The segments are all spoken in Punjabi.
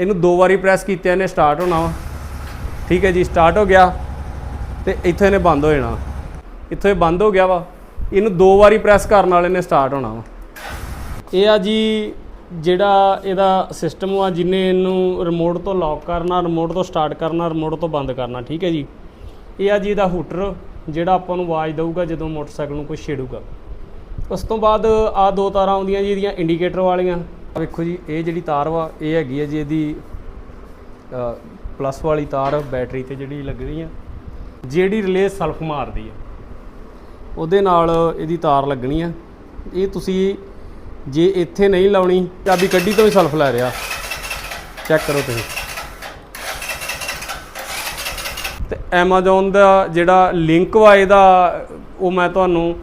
ਇਹਨੂੰ ਦੋ ਵਾਰੀ ਪ੍ਰੈਸ ਕੀਤਿਆਂ ਨੇ ਸਟਾਰਟ ਹੋਣਾ ਵਾ। ਠੀਕ ਹੈ ਜੀ ਸਟਾਰਟ ਹੋ ਗਿਆ ਤੇ ਇੱਥੇ ਇਹਨੇ ਬੰਦ ਹੋ ਜਾਣਾ। ਇੱਥੋਂ ਇਹ ਬੰਦ ਹੋ ਗਿਆ ਵਾ। ਇਹਨੂੰ ਦੋ ਵਾਰੀ ਪ੍ਰੈਸ ਕਰਨ ਵਾਲੇ ਨੇ ਸਟਾਰਟ ਹੋਣਾ ਵਾ। ਇਹ ਆ ਜੀ ਜਿਹੜਾ ਇਹਦਾ ਸਿਸਟਮ ਆ ਜਿਨੇ ਇਹਨੂੰ ਰਿਮੋਟ ਤੋਂ ਲੌਕ ਕਰਨਾ ਰਿਮੋਟ ਤੋਂ ਸਟਾਰਟ ਕਰਨਾ ਰਿਮੋਟ ਤੋਂ ਬੰਦ ਕਰਨਾ, ਠੀਕ ਹੈ ਜੀ। ਇਹ ਆ ਜੀ ਇਹਦਾ ਹੂਟਰ ਜਿਹੜਾ ਆਪਾਂ ਨੂੰ ਆਵਾਜ਼ ਦੇਊਗਾ ਜਦੋਂ ਮੋਟਰਸਾਈਕਲ ਨੂੰ ਕੋਈ ਛੇੜੂਗਾ। ਉਸ ਤੋਂ ਬਾਅਦ ਆ ਦੋ ਤਾਰਾਂ ਆਉਂਦੀਆਂ ਜੀ, ਇਹਦੀਆਂ ਇੰਡੀਕੇਟਰ ਵਾਲੀਆਂ। ਵੇਖੋ ਜੀ, ਇਹ ਜਿਹੜੀ ਤਾਰ ਵਾ, ਇਹ ਹੈਗੀ ਹੈ ਜੀ ਇਹਦੀ ਪਲੱਸ ਵਾਲੀ ਤਾਰ ਬੈਟਰੀ ਤੇ ਜਿਹੜੀ ਲੱਗਣੀ ਆ, ਜਿਹੜੀ ਰਿਲੇ ਸਲਫ ਮਾਰਦੀ ਆ। ਉਹਦੇ ਨਾਲ ਇਹਦੀ ਤਾਰ ਲੱਗਣੀ ਆ। ਇਹ ਤੁਸੀਂ ਜੇ ਇੱਥੇ ਨਹੀਂ ਲਾਉਣੀ, ਚਾਬੀ ਕੱਢੀ ਤੋਂ ਹੀ ਸਲਫ ਲੈ ਰਿਹਾ। ਚੈੱਕ ਕਰੋ ਤੁਸੀਂ। ਤੇ Amazon ਦਾ ਜਿਹੜਾ ਲਿੰਕ ਵਾ ਇਹਦਾ, ਉਹ ਮੈਂ ਤੁਹਾਨੂੰ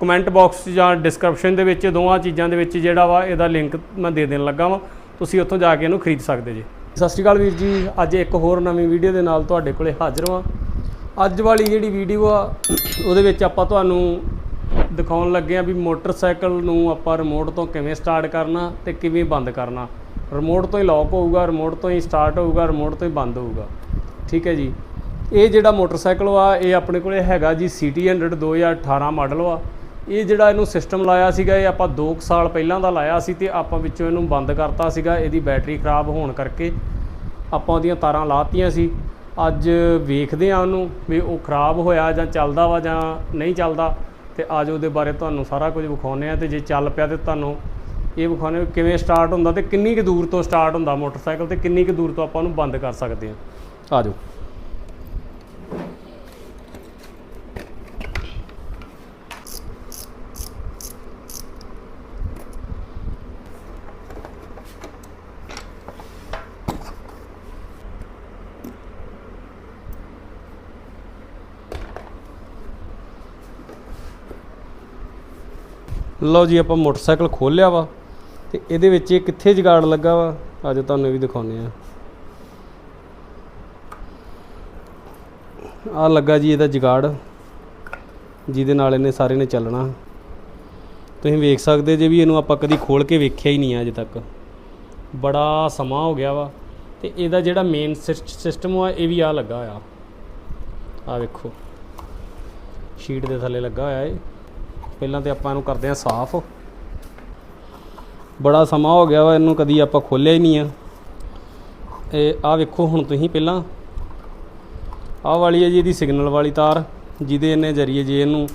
ਕਮੈਂਟ ਬਾਕਸ 'ਚ ਜਾਂ ਡਿਸਕ੍ਰਿਪਸ਼ਨ ਦੇ ਵਿੱਚ ਦੋਵਾਂ ਚੀਜ਼ਾਂ ਦੇ ਵਿੱਚ ਜਿਹੜਾ ਵਾ ਇਹਦਾ ਲਿੰਕ ਮੈਂ ਦੇ ਦੇਣ ਲੱਗਾ ਵਾ। ਤੁਸੀਂ ਉੱਥੋਂ ਜਾ ਕੇ ਇਹਨੂੰ ਖਰੀਦ ਸਕਦੇ ਜੀ। ਸਤਿ ਸ਼੍ਰੀ ਅਕਾਲ ਵੀਰ ਜੀ, ਅੱਜ ਇੱਕ ਹੋਰ ਨਵੀਂ ਵੀਡੀਓ ਦੇ ਨਾਲ ਤੁਹਾਡੇ ਕੋਲੇ ਹਾਜ਼ਰ ਹਾਂ ਅੱਜ ਵਾਲੀ ਜਿਹੜੀ ਵੀਡੀਓ ਆ, ਉਹਦੇ ਵਿੱਚ ਆਪਾਂ ਤੁਹਾਨੂੰ ਦਿਖਾਉਣ ਲੱਗੇ ਆ ਵੀ ਮੋਟਰਸਾਈਕਲ ਨੂੰ ਆਪਾਂ ਰਿਮੋਟ ਤੋਂ ਕਿਵੇਂ ਸਟਾਰਟ ਕਰਨਾ ਤੇ ਕਿਵੇਂ ਬੰਦ ਕਰਨਾ। ਰਿਮੋਟ ਤੋਂ ਹੀ ਲੌਕ ਹੋਊਗਾ ਰਿਮੋਟ ਤੋਂ ਹੀ ਸਟਾਰਟ ਹੋਊਗਾ ਰਿਮੋਟ ਤੋਂ ਹੀ ਬੰਦ ਹੋਊਗਾ। ਠੀਕ ਹੈ ਜੀ। ਇਹ ਜਿਹੜਾ ਮੋਟਰਸਾਈਕਲ ਵਾ, ਇਹ ਆਪਣੇ ਕੋਲੇ ਹੈਗਾ ਜੀ CT100 2018 ਮਾਡਲ ਵਾ। ਇਹ ਜਿਹੜਾ ਇਹਨੂੰ ਸਿਸਟਮ ਲਾਇਆ ਸੀਗਾ, ਇਹ ਆਪਾਂ 2 ਸਾਲ ਪਹਿਲਾਂ ਦਾ ਲਾਇਆ ਸੀ ਤੇ ਆਪਾਂ ਵਿੱਚੋਂ ਇਹਨੂੰ ਬੰਦ ਕਰਤਾ ਸੀਗਾ, ਇਹਦੀ ਬੈਟਰੀ ਖਰਾਬ ਹੋਣ ਕਰਕੇ ਆਪਾਂ ਉਹਦੀਆਂ ਤਾਰਾਂ ਲਾਤੀਆਂ ਸੀ। ਅੱਜ ਵੇਖਦੇ ਆ ਉਹਨੂੰ ਵੀ ਉਹ ਖਰਾਬ ਹੋਇਆ ਜਾਂ ਚੱਲਦਾ ਵਾ ਜਾਂ ਨਹੀਂ ਚੱਲਦਾ ਤੇ ਅੱਜ ਉਹਦੇ ਬਾਰੇ ਤੁਹਾਨੂੰ ਸਾਰਾ ਕੁਝ ਵਿਖਾਉਂਦੇ ਆ ਤੇ ਜੇ ਚੱਲ ਪਿਆ ਤੇ ਤੁਹਾਨੂੰ ਇਹ ਵਿਖਾਉਂਦੇ ਕਿਵੇਂ ਸਟਾਰਟ ਹੁੰਦਾ ਤੇ ਕਿੰਨੀ ਕੁ ਦੂਰ ਤੋਂ ਸਟਾਰਟ ਹੁੰਦਾ ਮੋਟਰਸਾਈਕਲ ਤੇ ਕਿੰਨੀ ਕੁ ਦੂਰ ਤੋਂ ਆਪਾਂ ਉਹਨੂੰ ਬੰਦ ਕਰ ਸਕਦੇ ਆ ਆ ਲਓ ਜੀ, ਆਪਾਂ ਮੋਟਰਸਾਈਕਲ ਖੋਲਿਆ ਵਾ ਤੇ ਇਹਦੇ ਵਿੱਚ ਇਹ ਕਿੱਥੇ ਜਗਾੜ ਲੱਗਾ ਵਾ? ਅੱਜ ਤੁਹਾਨੂੰ ਇਹ ਵੀ ਦਿਖਾਉਂਦੇ ਆ ਆ ਲੱਗਾ ਜੀ ਇਹਦਾ ਜਗਾੜ, ਜਿਹਦੇ ਨਾਲ ਇਹਨੇ ਸਾਰੇ ਨੇ ਚੱਲਣਾ। ਤੁਸੀਂ ਵੇਖ ਸਕਦੇ ਜੇ ਵੀ ਇਹਨੂੰ ਆਪਾਂ ਕਦੀ ਖੋਲ ਕੇ ਵੇਖਿਆ ਹੀ ਨਹੀਂ ਆ ਅਜੇ ਤੱਕ। ਬੜਾ ਸਮਾਂ ਹੋ ਗਿਆ ਵਾ ਤੇ ਇਹਦਾ ਜਿਹੜਾ ਮੇਨ ਸਿਸਟਮ ਆ ਇਹ ਵੀ ਆ ਲੱਗਾ ਹੋਇਆ। ਆ ਵੇਖੋ। ਸ਼ੀਟ ਦੇ ਥੱਲੇ ਲੱਗਾ ਹੋਇਆ ਇਹ। ਪਹਿਲਾਂ ਤੇ ਆਪਾਂ ਇਹਨੂੰ ਕਰਦੇ ਹਾਂ ਸਾਫ਼। ਬੜਾ ਸਮਾਂ ਹੋ ਗਿਆ ਵਾ, ਇਹਨੂੰ ਕਦੀ ਆਪਾਂ ਖੋਲਿਆ ਹੀ ਨਹੀਂ ਆ। ਇਹ ਆ ਵੇਖੋ ਹੁਣ ਤੁਸੀਂ ਪਹਿਲਾਂ। ਆਹ ਵਾਲੀ ਹੈ ਜੀ ਇਹਦੀ ਸਿਗਨਲ ਵਾਲੀ ਤਾਰ, ਜਿਹਦੇ ਇਹਨੇ ਜਰੀਏ ਜੇ ਇਹਨੂੰ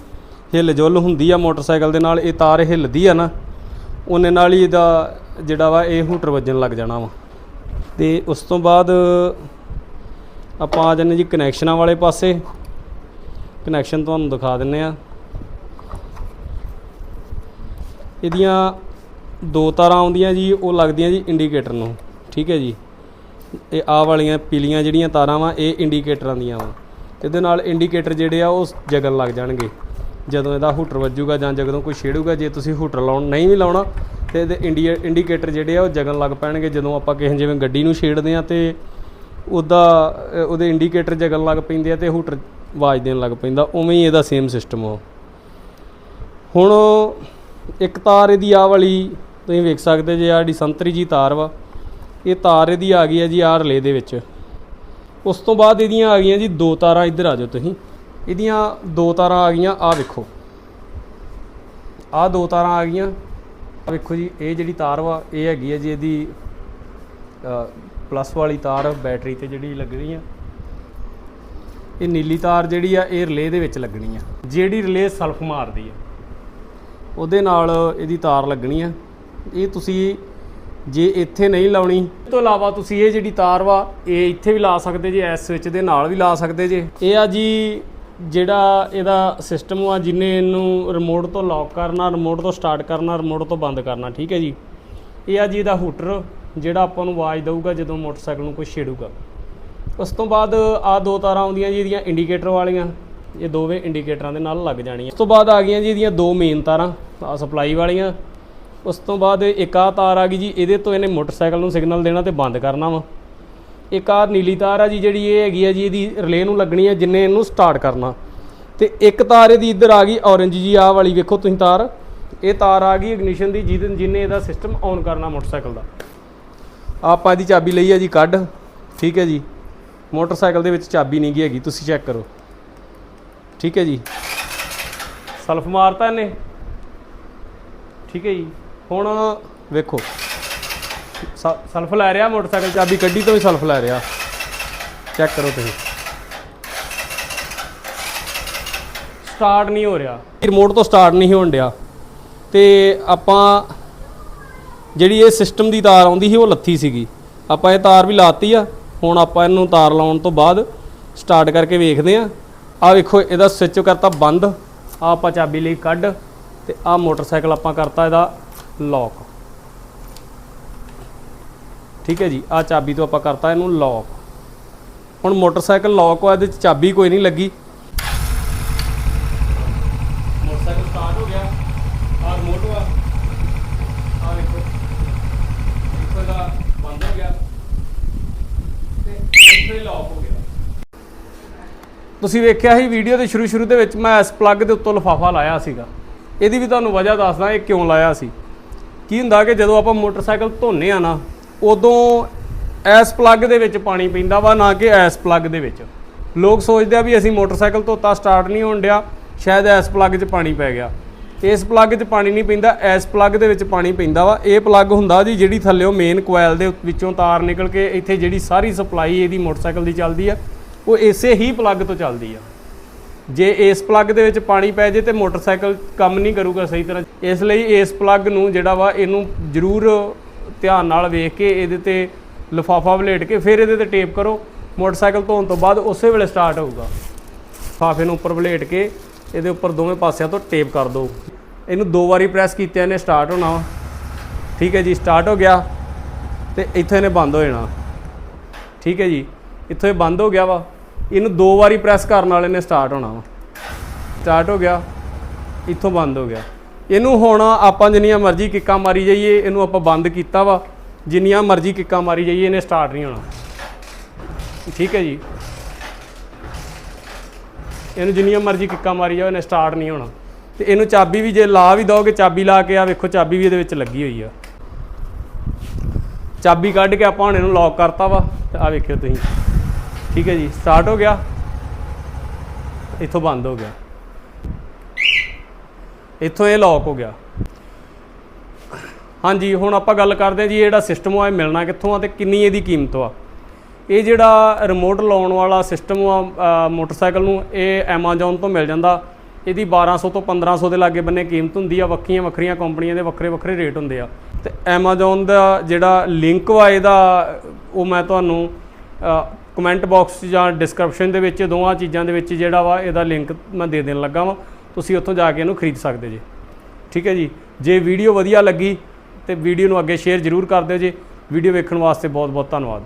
ਹਿੱਲ ਜੁੱਲ ਹੁੰਦੀ ਆ ਮੋਟਰਸਾਈਕਲ ਦੇ ਨਾਲ, ਇਹ ਤਾਰ ਹਿੱਲਦੀ ਆ ਨਾ, ਉਹਨੇ ਨਾਲ ਹੀ ਇਹਦਾ ਜਿਹੜਾ ਵਾ ਇਹ ਹੂਟਰ ਵੱਜਣ ਲੱਗ ਜਾਣਾ ਵਾ। ਤੇ ਉਸ ਤੋਂ ਬਾਅਦ ਆਪਾਂ ਆ ਜਾਂਦੇ ਜੀ ਕਨੈਕਸ਼ਨਾਂ ਵਾਲੇ ਪਾਸੇ। ਕਨੈਕਸ਼ਨ ਤੁਹਾਨੂੰ ਦਿਖਾ ਦਿੰਨੇ ਆ ਇਹਦੀਆਂ ਦੋ ਤਾਰਾਂ ਆਉਂਦੀਆਂ ਜੀ, ਉਹ ਲੱਗਦੀਆਂ ਜੀ ਇੰਡੀਕੇਟਰ ਨੂੰ, ਠੀਕ ਹੈ ਜੀ। ਇਹ ਆਹ ਵਾਲੀਆਂ ਪੀਲੀਆਂ ਜਿਹੜੀਆਂ ਤਾਰਾਂ ਵਾ, ਇਹ ਇੰਡੀਕੇਟਰਾਂ ਦੀਆਂ ਵਾ। ਇਹਦੇ ਨਾਲ ਇੰਡੀਕੇਟਰ ਜਿਹੜੇ ਆ, ਉਹ ਜਗਣ ਲੱਗ ਜਾਣਗੇ। ਜਦੋਂ ਇਹਦਾ ਹੂਟਰ ਵੱਜੂਗਾ ਜਾਂ ਜਦੋਂ ਕੋਈ ਛੇੜੂਗਾ, ਜੇ ਤੁਸੀਂ ਹੂਟਰ ਲਾਉਣ, ਨਹੀਂ ਵੀ ਲਾਉਣਾ, ਤੇ ਇਹਦੇ ਇੰਡੀਆ ਇੰਡੀਕੇਟਰ ਜਿਹੜੇ ਆ, ਉਹ ਜਗਣ ਲੱਗ ਪੈਣਗੇ। ਜਦੋਂ ਆਪਾਂ ਕਿਸੇ ਜਿਵੇਂ ਗੱਡੀ ਨੂੰ ਛੇੜਦੇ ਆ, ਤੇ ਉਹਦਾ ਉਹਦੇ ਇੰਡੀਕੇਟਰ ਜਗਣ ਲੱਗ ਪੈਂਦੇ ਆ ਤੇ ਹੂਟਰ ਆਵਾਜ਼ ਦੇਣ ਲੱਗ ਪੈਂਦਾ, ਉਵੇਂ ਹੀ ਇਹਦਾ ਸੇਮ ਸਿਸਟਮ ਆ। ਹੁਣ ਇੱਕ ਤਾਰ ਇਹਦੀ ਆ ਵਾਲੀ, ਤੁਸੀਂ ਵੇਖ ਸਕਦੇ ਜੇ ਆਹ ਜਿਹੜੀ ਸੰਤਰੀ ਜੀ ਤਾਰ ਵਾ, ਇਹ ਤਾਰ ਇਹਦੀ ਆ ਗਈ ਹੈ ਜੀ ਆਹ ਰਿਲੇ ਦੇ ਵਿੱਚ। ਉਸ ਤੋਂ ਬਾਅਦ ਇਹਦੀਆਂ ਆ ਗਈਆਂ ਜੀ ਦੋ ਤਾਰਾਂ ਇੱਧਰ ਆ ਜਾਓ ਤੁਸੀਂ। ਇਹਦੀਆਂ ਦੋ ਤਾਰਾਂ ਆ ਗਈਆਂ, ਆਹ ਵੇਖੋ। ਆਹ ਦੋ ਤਾਰਾਂ ਆ ਗਈਆਂ। ਆਹ ਵੇਖੋ ਜੀ, ਇਹ ਜਿਹੜੀ ਤਾਰ ਵਾ, ਇਹ ਹੈਗੀ ਹੈ ਜੀ ਇਹਦੀ ਪਲੱਸ ਵਾਲੀ ਤਾਰ ਬੈਟਰੀ ਤੇ ਜਿਹੜੀ ਲੱਗਣੀ ਆ। ਇਹ ਨੀਲੀ ਤਾਰ ਜਿਹੜੀ ਆ, ਇਹ ਰਿਲੇ ਦੇ ਵਿੱਚ ਲੱਗਣੀ ਆ। ਜਿਹੜੀ ਰਿਲੇ ਸਲਫ ਮਾਰਦੀ ਆ। ਉਹਦੇ ਨਾਲ ਇਹਦੀ ਤਾਰ ਲੱਗਣੀ ਆ। ਇਹ ਤੁਸੀਂ ਜੇ ਇੱਥੇ ਨਹੀਂ ਲਾਉਣੀ ਇਸ ਤੋਂ ਇਲਾਵਾ ਤੁਸੀਂ ਇਹ ਜਿਹੜੀ ਤਾਰ ਵਾ, ਇਹ ਇੱਥੇ ਵੀ ਲਾ ਸਕਦੇ ਜੇ ਐਸ ਸਵਿਚ ਦੇ ਨਾਲ ਵੀ ਲਾ ਸਕਦੇ ਜੇ। ਇਹ ਆ ਜੀ ਜਿਹੜਾ ਇਹਦਾ ਸਿਸਟਮ ਆ ਜਿਨੇ ਇਹਨੂੰ ਰਿਮੋਟ ਤੋਂ ਲੌਕ ਕਰਨਾ ਰਿਮੋਟ ਤੋਂ ਸਟਾਰਟ ਕਰਨਾ ਰਿਮੋਟ ਤੋਂ ਬੰਦ ਕਰਨਾ, ਠੀਕ ਹੈ ਜੀ? ਇਹ ਆ ਜੀ ਇਹਦਾ ਹੂਟਰ, ਜਿਹੜਾ ਆਪਾਂ ਨੂੰ ਆਵਾਜ਼ ਦੇਊਗਾ ਜਦੋਂ ਮੋਟਰਸਾਈਕਲ ਨੂੰ ਕੋਈ ਛੇੜੂਗਾ। ਉਸ ਤੋਂ ਬਾਅਦ ਆ ਦੋ ਤਾਰਾਂ ਆਉਂਦੀਆਂ ਜੀ ਇਹਦੀਆਂ ਇੰਡੀਕੇਟਰ ਵਾਲੀਆਂ, ਇਹ ਦੋਵੇਂ ਇੰਡੀਕੇਟਰਾਂ ਦੇ ਨਾਲ ਲੱਗ ਜਾਣੀਆਂ। ਉਸ ਤੋਂ ਬਾਅਦ ਆ ਗਈਆਂ ਜੀ ਇਹਦੀਆਂ ਦੋ ਮੇਨ ਤਾਰਾਂ। ਆ ਸਪਲਾਈ ਵਾਲੀਆਂ। ਉਸ ਤੋਂ ਬਾਅਦ ਇੱਕ ਆ ਤਾਰ ਆ ਗਈ ਜੀ, ਇਹਦੇ ਤੋਂ ਇਹਨੇ ਮੋਟਰਸਾਈਕਲ ਨੂੰ ਸਿਗਨਲ ਦੇਣਾ ਤੇ ਬੰਦ ਕਰਨਾ ਵਾ। ਇੱਕ ਆ ਨੀਲੀ ਤਾਰ ਆ ਜੀ, ਜਿਹੜੀ ਇਹ ਹੈਗੀ ਆ ਜੀ, ਇਹਦੀ ਰਿਲੇ ਨੂੰ ਲੱਗਣੀ ਆ, ਜਿੰਨੇ ਇਹਨੂੰ ਸਟਾਰਟ ਕਰਨਾ। ਤੇ ਇੱਕ ਤਾਰ ਇਹਦੀ ਇੱਧਰ ਆ ਗਈ ਔਰੰਜ ਜੀ, ਆਹ ਵਾਲੀ ਵੇਖੋ ਤੁਸੀਂ ਤਾਰ। ਇਹ ਤਾਰ ਆ ਗਈ ਇਗਨੀਸ਼ਨ ਦੀ, ਜਿਹਦੇ ਜਿੰਨੇ ਇਹਦਾ ਸਿਸਟਮ ਔਨ ਕਰਨਾ ਮੋਟਰਸਾਈਕਲ ਦਾ। ਆਪਾਂ ਇਹਦੀ ਚਾਬੀ ਲਈ ਆ ਜੀ, ਕੱਢ। ਠੀਕ ਹੈ ਜੀ। ਮੋਟਰਸਾਈਕਲ ਦੇ ਵਿੱਚ ਚਾਬੀ ਨਹੀਂ ਗਈ ਹੈਗੀ, ਤੁਸੀਂ ਚੈੱਕ ਕਰੋ। ਠੀਕ ਹੈ ਜੀ। ਸਲਫ ਮਾਰਤਾ ਇਹਨੇ। ਠੀਕ ਹੈ ਜੀ। ਹੁਣ ਵੇਖੋ। ਸ- ਸਲਫ ਲੈ ਰਿਹਾ ਮੋਟਰਸਾਈਕਲ ਚਾਬੀ ਕੱਢੀ ਤੋਂ ਵੀ ਸਲਫ ਲੈ ਰਿਹਾ। ਚੈੱਕ ਕਰੋ ਤੁਸੀਂ। ਸਟਾਰਟ ਨਹੀਂ ਹੋ ਰਿਹਾ। ਰਿਮੋਟ ਤੋਂ ਸਟਾਰਟ ਨਹੀਂ ਹੋਣ ਡਿਆ। ਤੇ ਆਪਾਂ ਜਿਹੜੀ ਇਹ ਸਿਸਟਮ ਦੀ ਤਾਰ ਆਉਂਦੀ ਸੀ, ਉਹ ਲੱਥੀ ਸੀਗੀ। ਆਪਾਂ ਇਹ ਤਾਰ ਵੀ ਲਾਤੀ ਆ। ਹੁਣ ਆਪਾਂ ਇਹਨੂੰ ਤਾਰ ਲਾਉਣ ਤੋਂ ਬਾਅਦ ਸਟਾਰਟ ਕਰਕੇ ਵੇਖਦੇ ਆ। ਆ ਵੇਖੋ, ਇਹਦਾ ਸਵਿਚ ਕਰਤਾ ਬੰਦ। ਆ ਆਪਾਂ ਚਾਬੀ ਲਈ ਕੱਢ। ਤੇ ਆ ਮੋਟਰਸਾਈਕਲ ਆਪਾਂ ਕਰਤਾ ਇਹਦਾ ਲੌਕ ਠੀਕ ਹੈ ਜੀ ਆ ਚਾਬੀ ਤੋਂ ਆਪਾਂ ਕਰਤਾ ਇਹਨੂੰ ਲੌਕ ਹੁਣ ਮੋਟਰਸਾਈਕਲ ਲੌਕ ਹੋਇਆ, ਇਹਦੇ ਚ ਚਾਬੀ ਕੋਈ ਨਹੀਂ ਲੱਗੀ। ਮੋਟਰਸਾਈਕਲ ਸਟਾਰਟ ਹੋ ਗਿਆ। ਆ ਰਿਮੋਟ ਵਾ ਆ ਵੇਖੋ। ਇੱਥੋਂ ਇਹਦਾ ਬੰਦ ਹੋ ਗਿਆ। ਤੇ ਇੱਥੇ ਲੌਕ ਹੋ ਗਿਆ। ਤੁਸੀਂ ਵੇਖਿਆ ਸੀ ਵੀਡੀਓ ਦੇ ਸ਼ੁਰੂ ਸ਼ੁਰੂ ਦੇ ਵਿੱਚ ਮੈਂ ਇਸ ਪਲੱਗ ਦੇ ਉੱਤੋਂ ਲਿਫਾਫਾ ਲਾਇਆ ਸੀਗਾ। ਇਹਦੀ ਵੀ ਤੁਹਾਨੂੰ ਵਜ੍ਹਾ ਦੱਸਦਾ ਇਹ ਕਿਉਂ ਲਾਇਆ ਸੀ? ਕੀ ਹੁੰਦਾ ਕਿ ਜਦੋਂ ਆਪਾਂ ਮੋਟਰਸਾਈਕਲ ਧੋਨੇ ਆ ਨਾ, ਉਦੋਂ ਐਸ ਪਲੱਗ ਦੇ ਵਿੱਚ ਪਾਣੀ ਪੈਂਦਾ ਵਾ, ਨਾ ਕਿ ਐਸ ਪਲੱਗ ਦੇ ਵਿੱਚ। ਲੋਕ ਸੋਚਦੇ ਆ ਵੀ ਅਸੀਂ ਮੋਟਰਸਾਈਕਲ ਧੋਤਾ, ਸਟਾਰਟ ਨਹੀਂ ਹੋਣ ਡਿਆ, ਸ਼ਾਇਦ ਐਸ ਪਲੱਗ 'ਚ ਪਾਣੀ ਪੈ ਗਿਆ। ਇਸ ਪਲੱਗ 'ਚ ਪਾਣੀ ਨਹੀਂ ਪੈਂਦਾ, ਐਸ ਪਲੱਗ ਦੇ ਵਿੱਚ ਪਾਣੀ ਪੈਂਦਾ ਵਾ। ਇਹ ਪਲੱਗ ਹੁੰਦਾ ਜੀ ਜਿਹੜੀ ਥੱਲੇੋਂ ਮੇਨ ਕੋਇਲ ਦੇ ਵਿੱਚੋਂ ਤਾਰ ਨਿਕਲ ਕੇ ਇੱਥੇ ਜਿਹੜੀ ਸਾਰੀ ਸਪਲਾਈ ਇਹਦੀ ਮੋਟਰਸਾਈਕਲ ਦੀ ਚੱਲਦੀ ਆ, ਉਹ ਇਸੇ ਹੀ ਪਲੱਗ ਤੋਂ ਚੱਲਦੀ ਆ। ਜੇ ਇਸ ਪਲੱਗ ਦੇ ਵਿੱਚ ਪਾਣੀ ਪੈ ਜੇ ਤੇ ਮੋਟਰਸਾਈਕਲ ਕੰਮ ਨਹੀਂ ਕਰੂਗਾ ਸਹੀ ਤਰ੍ਹਾਂ। ਇਸ ਲਈ ਇਸ ਪਲੱਗ ਨੂੰ ਜਿਹੜਾ ਵਾ ਇਹਨੂੰ ਜ਼ਰੂਰ ਧਿਆਨ ਨਾਲ ਵੇਖ ਕੇ ਇਹਦੇ ਤੇ ਲਿਫਾਫਾ ਵਲੇਟ ਕੇ ਫਿਰ ਇਹਦੇ ਤੇ ਟੇਪ ਕਰੋ। ਮੋਟਰਸਾਈਕਲ ਧੋਣ ਤੋਂ ਬਾਅਦ ਉਸੇ ਵੇਲੇ ਸਟਾਰਟ ਹੋਊਗਾ। ਲਿਫਾਫੇ ਨੂੰ ਉੱਪਰ ਵਲੇਟ ਕੇ ਇਹਦੇ ਉੱਪਰ ਦੋਵੇਂ ਪਾਸਿਆਂ ਤੋਂ ਟੇਪ ਕਰ ਦਿਓ ਇਹਨੂੰ ਦੋ ਵਾਰੀ ਪ੍ਰੈਸ ਕੀਤਿਆਂ ਨੇ ਸਟਾਰਟ ਹੋਣਾ ਵਾ। ਠੀਕ ਹੈ ਜੀ, ਸਟਾਰਟ ਹੋ ਗਿਆ ਤੇ ਇੱਥੇ ਇਹਨੇ ਬੰਦ ਹੋ ਜਾਣਾ। ਠੀਕ ਹੈ ਜੀ, ਇੱਥੋਂ ਇਹ ਬੰਦ ਹੋ ਗਿਆ ਵਾ। ਇਹਨੂੰ ਦੋ ਵਾਰੀ ਪ੍ਰੈਸ ਕਰਨ ਵਾਲੇ ਨੇ ਸਟਾਰਟ ਹੋਣਾ ਵਾ। ਸਟਾਰਟ ਹੋ ਗਿਆ, ਇੱਥੋਂ ਬੰਦ ਹੋ ਗਿਆ। ਇਹਨੂੰ ਹੁਣ ਆਪਾਂ ਜਿੰਨੀਆਂ ਮਰਜ਼ੀ ਕਿੱਕਾਂ ਮਾਰੀ ਜਾਈਏ, ਇਹਨੂੰ ਆਪਾਂ ਬੰਦ ਕੀਤਾ ਵਾ। ਜਿੰਨੀਆਂ ਮਰਜ਼ੀ ਕਿੱਕਾਂ ਮਾਰੀ ਜਾਈਏ, ਇਹਨੇ ਸਟਾਰਟ ਨਹੀਂ ਹੋਣਾ। ਠੀਕ ਹੈ ਜੀ। ਇਹਨੂੰ ਜਿੰਨੀਆਂ ਮਰਜ਼ੀ ਕਿੱਕਾਂ ਮਾਰੀ ਜਾਓ, ਇਹਨੇ ਸਟਾਰਟ ਨਹੀਂ ਹੋਣਾ। ਤੇ ਇਹਨੂੰ ਚਾਬੀ ਵੀ ਜੇ ਲਾ ਵੀ ਦੋਗੇ, ਚਾਬੀ ਲਾ ਕੇ ਆ, ਵੇਖੋ ਚਾਬੀ ਵੀ ਇਹਦੇ ਵਿੱਚ ਲੱਗੀ ਹੋਈ ਆ। ਚਾਬੀ ਕੱਢ ਕੇ ਆਪਾਂ ਹੁਣ ਇਹਨੂੰ ਲੌਕ ਕਰਤਾ ਵਾ, ਤੇ ਆ ਵੇਖਿਓ ਤੁਸੀਂ। ਠੀਕ ਹੈ ਜੀ ਸਟਾਰਟ ਹੋ ਗਿਆ। ਇੱਥੋਂ ਬੰਦ ਹੋ ਗਿਆ। ਇੱਥੋਂ ਇਹ ਲੌਕ ਹੋ ਗਿਆ। ਹਾਂਜੀ, ਹੁਣ ਆਪਾਂ ਗੱਲ ਕਰਦੇ ਹਾਂ ਜੀ, ਇਹ ਜਿਹੜਾ ਸਿਸਟਮ ਆ, ਇਹ ਮਿਲਣਾ ਕਿੱਥੋਂ ਆ ਤੇ ਕਿੰਨੀ ਇਹਦੀ ਕੀਮਤ ਆ। ਇਹ ਜਿਹੜਾ ਰਿਮੋਟ ਲਾਉਣ ਵਾਲਾ ਸਿਸਟਮ ਆ ਮੋਟਰਸਾਈਕਲ ਨੂੰ, ਇਹ Amazon ਤੋਂ ਮਿਲ ਜਾਂਦਾ। ਇਹਦੀ 1200 ਤੋਂ 1500 ਦੇ ਲਾਗੇ ਬੰਨੇ ਕੀਮਤ ਹੁੰਦੀ ਆ, ਵੱਖਰੀਆਂ ਵੱਖਰੀਆਂ ਕੰਪਨੀਆਂ ਦੇ ਵੱਖਰੇ ਵੱਖਰੇ ਰੇਟ ਹੁੰਦੇ ਆ। ਤੇ Amazon ਦਾ ਜਿਹੜਾ ਲਿੰਕ ਵਾ ਇਹਦਾ, ਉਹ ਮੈਂ ਤੁਹਾਨੂੰ ਕਮੈਂਟ ਬਾਕਸ 'ਚ ਜਾਂ ਡਿਸਕ੍ਰਿਪਸ਼ਨ ਦੇ ਵਿੱਚ ਦੋਵਾਂ ਚੀਜ਼ਾਂ ਦੇ ਵਿੱਚ ਜਿਹੜਾ ਵਾ ਇਹਦਾ ਲਿੰਕ ਮੈਂ ਦੇ ਦੇਣ ਲੱਗਾ ਵਾਂ। ਤੁਸੀਂ ਉੱਥੋਂ ਜਾ ਕੇ ਇਹਨੂੰ ਖਰੀਦ ਸਕਦੇ ਜੀ। ਠੀਕ ਹੈ ਜੀ? ਜੇ ਵੀਡੀਓ ਵਧੀਆ ਲੱਗੀ ਤੇ ਵੀਡੀਓ ਨੂੰ ਅੱਗੇ ਸ਼ੇਅਰ ਜ਼ਰੂਰ ਕਰ ਦਿਓ ਜੀ। ਵੀਡੀਓ ਵੇਖਣ ਵਾਸਤੇ ਬਹੁਤ ਬਹੁਤ ਧੰਨਵਾਦ।